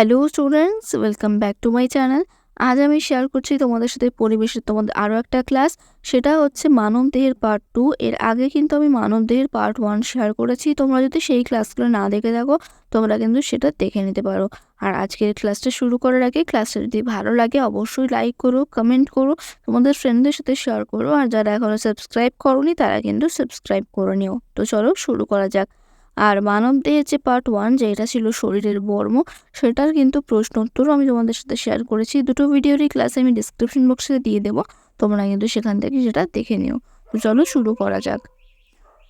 Hello students welcome back to my channel আজ আমি share করছি তোমাদের সাথে পরিবেশের তোমাদের আরও একটা ক্লাস সেটা হচ্ছে মানব দেহের পার্ট টু এর আগে কিন্তু আমি মানব দেহের পার্ট ওয়ান শেয়ার করেছি। তোমরা যদি সেই ক্লাসগুলো না দেখে থাকো, তোমরা কিন্তু সেটা দেখে নিতে পারো। আর আজকের ক্লাসটা শুরু করার আগে ক্লাসটা যদি ভালো লাগে, অবশ্যই লাইক করো কমেন্ট করো, তোমাদের ফ্রেন্ডদের সাথে শেয়ার করো। আর যারা এখনও সাবস্ক্রাইব করোনি, তারা কিন্তু সাবস্ক্রাইব করে নিও। তো চলো শুরু করা যাক। আর মানব দেহের যে পার্ট ওয়ান যেটা ছিল শরীরের বর্ম, সেটার কিন্তু প্রশ্ন উত্তরও আমি তোমাদের সাথে শেয়ার করেছি। দুটো ভিডিওরই ক্লাস আমি ডিসক্রিপশন বক্সে দিয়ে দেবো। তোমরা কিন্তু সেখান থেকে সেটা দেখে নিও। চলো শুরু করা যাক।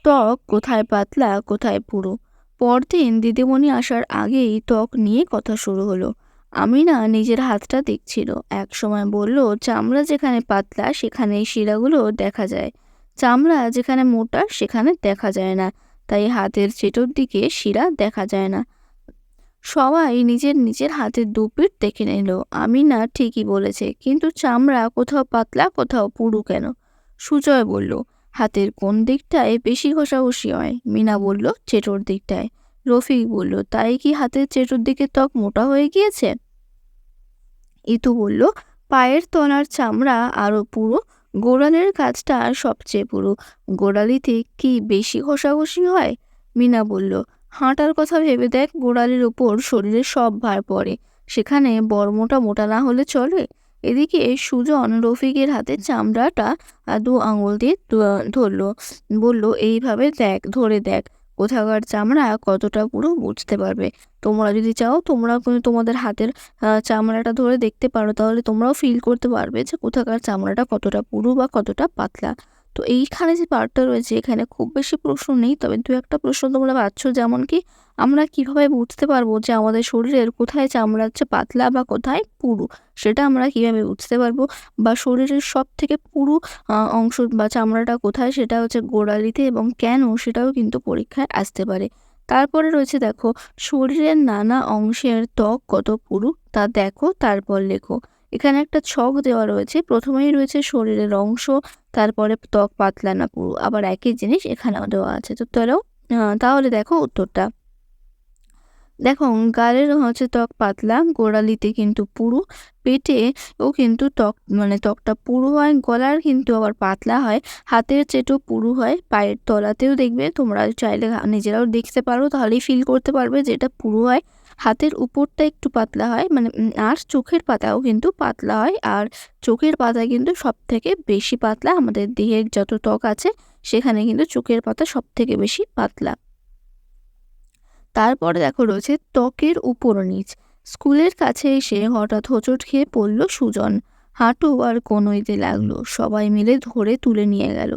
ত্বক কোথায় পাতলা, কোথায় পুরো? পরদিন দিদিমণি আসার আগেই ত্বক নিয়ে কথা শুরু হলো। আমি না নিজের হাতটা দেখছিল। এক সময় বলল, চামড়া যেখানে পাতলা, সেখানে শিরাগুলো দেখা যায়। চামড়া যেখানে মোটা, সেখানে দেখা যায় না। তাই হাতের চেটোর দিকে শিরা দেখা যায় না। সবাই নিজের নিজের হাতের দুপিট দেখে নিল। আমি না ঠিকই বলেছে, কিন্তু চামড়া কোথাও পাতলা, কোথাও পুরু কেন? সুজয় বলল, হাতের কোন দিকটায় বেশি ঘষাঘষি হয়? মিনা বলল, চেটোর দিকটায়। রফিক বলল, তাই কি হাতের চেটোর দিকে ত্বক মোটা হয়ে গিয়েছে? ইতু বলল, পায়ের তলার চামড়া আরও পুরো গোড়ালির কাজটা সবচেয়ে পুরো। গোড়ালিতে কি বেশি ঘষাঘষি হয়? মিনা বলল, হাঁটার কথা ভেবে দেখ, গোড়ালির ওপর শরীরের সব ভার পড়ে। সেখানে বর্মটা মোটা না হলে চলে। এদিকে সুজন রফিকের হাতে চামড়াটা দু আঙুল দিয়ে ধরল। বলল, এইভাবে দেখ, ধরে দেখ। কোথাকার চামড়া, কতটা পুরো বুঝতে পারবে। তোমরা যদি চাও তোমরা তোমাদের হাতের চামড়াটা ধরে দেখতে পারো। তাহলে তোমরাও ফিল করতে পারবে যে কোথাকার চামড়াটা কতটা পুরু বা কতটা পাতলা। তো এইখানে যে পার্টটা রয়েছে, এখানে খুব বেশি প্রশ্ন নেই। তবে দু একটা প্রশ্ন তোমরা পাচ্ছ, যেমন কি, আমরা কীভাবে বুঝতে পারব যে আমাদের শরীরের কোথায় চামড়া হচ্ছে পাতলা বা কোথায় পুরু? সেটা আমরা কীভাবে বুঝতে পারব? বা শরীরের সব থেকে পুরু অংশ বা চামড়াটা কোথায়, সেটা হচ্ছে গোড়ালিতে এবং কেন সেটাও কিন্তু পরীক্ষায় আসতে পারে। তারপরে রয়েছে দেখো, শরীরের নানা অংশের ত্বক কত পুরু তা দেখো, তারপর লেখো। এখানে একটা ছক দেওয়া রয়েছে। প্রথমেই রয়েছে শরীরের অংশ, তারপরে ত্বক পাতলা না পুরু, আবার একই জিনিস এখানেও দেওয়া আছে। তো তাহলে দেখো উত্তরটা। দেখো গালের হচ্ছে ত্বক পাতলা, গোড়ালিতে কিন্তু পুরু, পেটে ও কিন্তু ত্বক মানে ত্বকটা পুরু হয়, গলার কিন্তু আবার পাতলা হয়, হাতের চেটো পুরু হয়, পায়ের তলাতেও দেখবে তোমরা চাইলে নিজেরাও দেখতে পারো, তাহলেই ফিল করতে পারবে যে এটা পুরু হয়। হাতের উপরটা একটু পাতলা হয় মানে আর চোখের পাতাও কিন্তু পাতলা হয়, আর চোখের পাতা কিন্তু সব থেকে বেশি পাতলা, আমাদের দেহের যত ত্বক আছে, সেখানে কিন্তু চোখের পাতা সব থেকে বেশি পাতলা। তারপরে দেখো রয়েছে ত্বকের উপর নিচ। স্কুলের কাছে এসে হঠাৎ হোঁচট খেয়ে পড়ল সুজন। হাঁটু আর কনুইতে লাগল। সবাই মিলে ধরে তুলে নিয়ে গেল।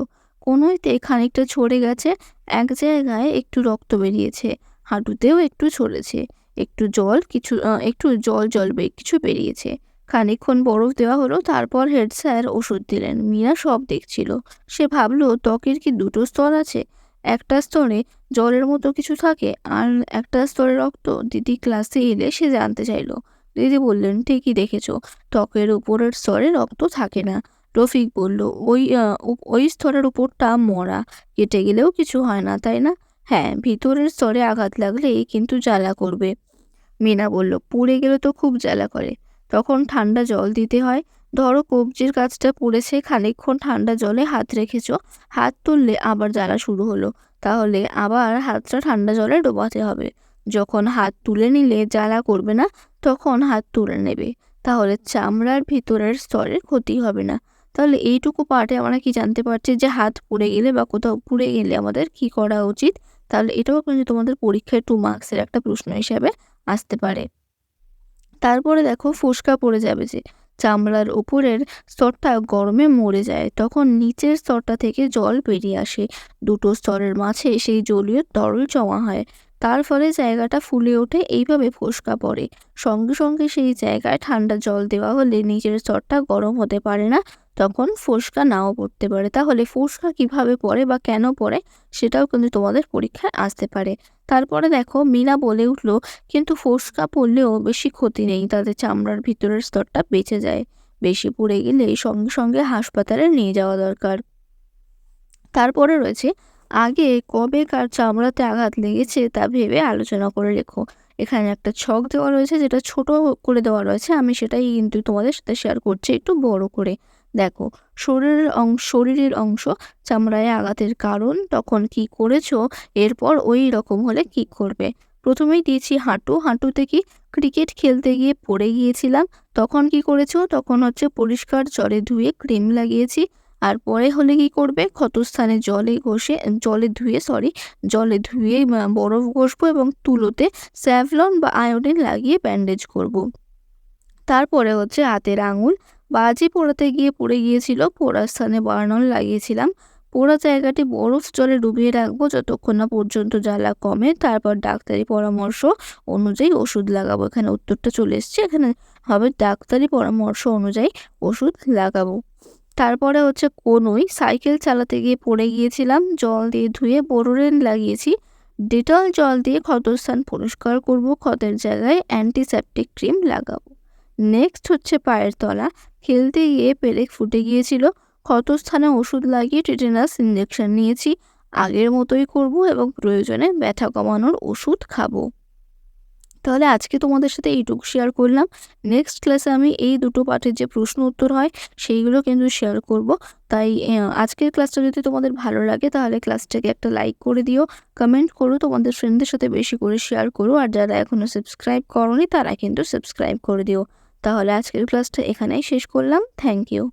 কনুইতে খানিকটা ছড়ে গেছে, এক জায়গায় একটু রক্ত বেরিয়েছে। হাঁটুতেও একটু ছড়েছে একটু জল, কিছু একটু জল জল কিছু বেরিয়েছে। খানিকক্ষণ বরফ দেওয়া হলো, তারপর হেড স্যার ওষুধ দিলেন। মিয়া সব দেখছিল। সে ভাবলো, ত্বকের কি দুটো স্তর আছে? একটা স্তরে জলের মতো কিছু থাকে আর একটা স্তরে রক্ত দিদি ক্লাসে এলে সে জানতে চাইলো। দিদি বললেন, ঠিকই দেখেছ, ত্বকের উপরের স্তরে রক্ত থাকে না। রফিক বলল, ওই ওই স্তরের উপরটা মরা, কেটে গেলেও কিছু হয় না, তাই না? হ্যাঁ ভিতরের স্তরে আঘাত লাগলেই কিন্তু জ্বালা করবে। মিনা বলল, পুড়ে গেলে তো খুব জ্বালা করে, তখন ঠান্ডা জল দিতে হয় ধরো কবজির কাজটা পড়েছে খানিকক্ষণ ঠান্ডা জলে হাত রেখেছ, হাত তুললে আবার জ্বালা শুরু হলো। তাহলে আবার হাতটা ঠান্ডা জলে ডোবাতে হবে। যখন হাত তুলে নিলে জ্বালা করবে না, তখন হাত তুলে নেবে। তাহলে চামড়ার ভিতরের স্তরের ক্ষতি হবে না। তাহলে এইটুকু পার্টে আমরা কি জানতে পারছি যে হাত পুড়ে গেলে বা কোথাও পুড়ে গেলে আমাদের কি করা উচিত? তাহলে এটাও কিন্তু তোমাদের পরীক্ষায় টু মার্কসের একটা প্রশ্ন হিসাবে আসতে পারে। তারপরে দেখো ফুসকা পড়ে যাবে যে চামড়ার ওপরের স্তরটা গরমে মরে যায়। তখন নিচের স্তরটা থেকে জল বেরিয়ে আসে। দুটো স্তরের মাঝে সেই জলীয় তরল জমা হয়। তার ফলে জায়গাটা ফুলে ওঠে, এইভাবে ফোসকা পড়ে। সঙ্গে সঙ্গে সেই জায়গায় ঠান্ডা জল দেওয়া হলে নিচের স্তরটা গরম হতে পারে না। তখন ফোসকা নাও পড়তে পারে। তাহলে ফোসকা কীভাবে পড়ে বা কেন পড়ে সেটাও কিন্তু তোমাদের পরীক্ষায় আসতে পারে। তারপরে দেখো মিনা বলে উঠল, কিন্তু ফোসকা পড়লেও বেশি ক্ষতি নেই, তাদের চামড়ার ভিতরের স্তরটা বেঁচে যায়। বেশি পড়ে গেলে সঙ্গে সঙ্গে হাসপাতালে নিয়ে যাওয়া দরকার। তারপরে রয়েছে, আগে কবে কার চামড়াতে আঘাত লেগেছে তা ভেবে আলোচনা করে রেখো। এখানে একটা ছক দেওয়া রয়েছে, যেটা ছোট করে দেওয়া রয়েছে। আমি সেটাই কিন্তু তোমাদের সাথে শেয়ার করছি একটু বড় করে। দেখো, শরীরের অংশ শরীরের অংশ চামড়ায় আঘাতের কারণ, তখন কি করেছ? এরপর ওই রকম হলে কি করবে? প্রথমেই দিয়েছি হাঁটু, হাঁটুতে কি ক্রিকেট খেলতে গিয়ে পড়ে গিয়েছিলাম, তখন কি করেছ? তখন হচ্ছে পরিষ্কার জলে ধুয়ে ক্রিম লাগিয়েছি, আর পরে হলে কি করবে? ক্ষতস্থানে জলে ঘষে, জলে ধুয়ে সরি জলে ধুয়ে বরফ ঘষবো এবং তুলোতে স্যাভলন বা আয়োডিন লাগিয়ে ব্যান্ডেজ করব। তারপরে হচ্ছে হাতের আঙুল বাজি পোড়াতে গিয়ে পড়ে গিয়েছিল। পোড়ার স্থানে বার্নল লাগিয়েছিলাম। পোড়া জায়গাটি বরফ জলে ডুবিয়ে রাখব যতক্ষণ না পর্যন্ত জ্বালা কমে। তারপর ডাক্তারি পরামর্শ অনুযায়ী ওষুধ লাগাবো। এখানে উত্তরটা চলে এসছে। এখানে হবে ডাক্তারি পরামর্শ অনুযায়ী ওষুধ লাগাবো। তারপরে হচ্ছে কোনোই। সাইকেল চালাতে গিয়ে পড়ে গিয়েছিলাম। জল দিয়ে ধুয়ে বোরোরেন লাগিয়েছি। ডেটল জল দিয়ে ক্ষতস্থান পরিষ্কার করব। ক্ষতের জায়গায় অ্যান্টিসেপটিক ক্রিম লাগাবো। নেক্সট হচ্ছে পায়ের তলা। খেলতে গিয়ে পেরেক ফুটে গিয়েছিল। ক্ষতস্থানে ওষুধ লাগিয়ে টিটেনাস ইঞ্জেকশন নিয়েছি। আগের মতোই করব এবং প্রয়োজনে ব্যথা কমানোর ওষুধ খাব। তাহলে আজকে তোমাদের সাথে এইটুকু শেয়ার করলাম। নেক্সট ক্লাসে আমি এই দুটো পাঠের যে প্রশ্ন উত্তর হয়, সেইগুলো কিন্তু শেয়ার করব। তাই আজকের ক্লাসটা যদি তোমাদের ভালো লাগে, তাহলে ক্লাসটাকে একটা লাইক করে দিও। কমেন্ট করো, তোমাদের ফ্রেন্ডদের সাথে বেশি করে শেয়ার করো। আর যারা এখনও সাবস্ক্রাইব করনি, তারা কিন্তু সাবস্ক্রাইব করে দিও। তাহলে আজকের ক্লাসটা এখানেই শেষ করলাম। Thank you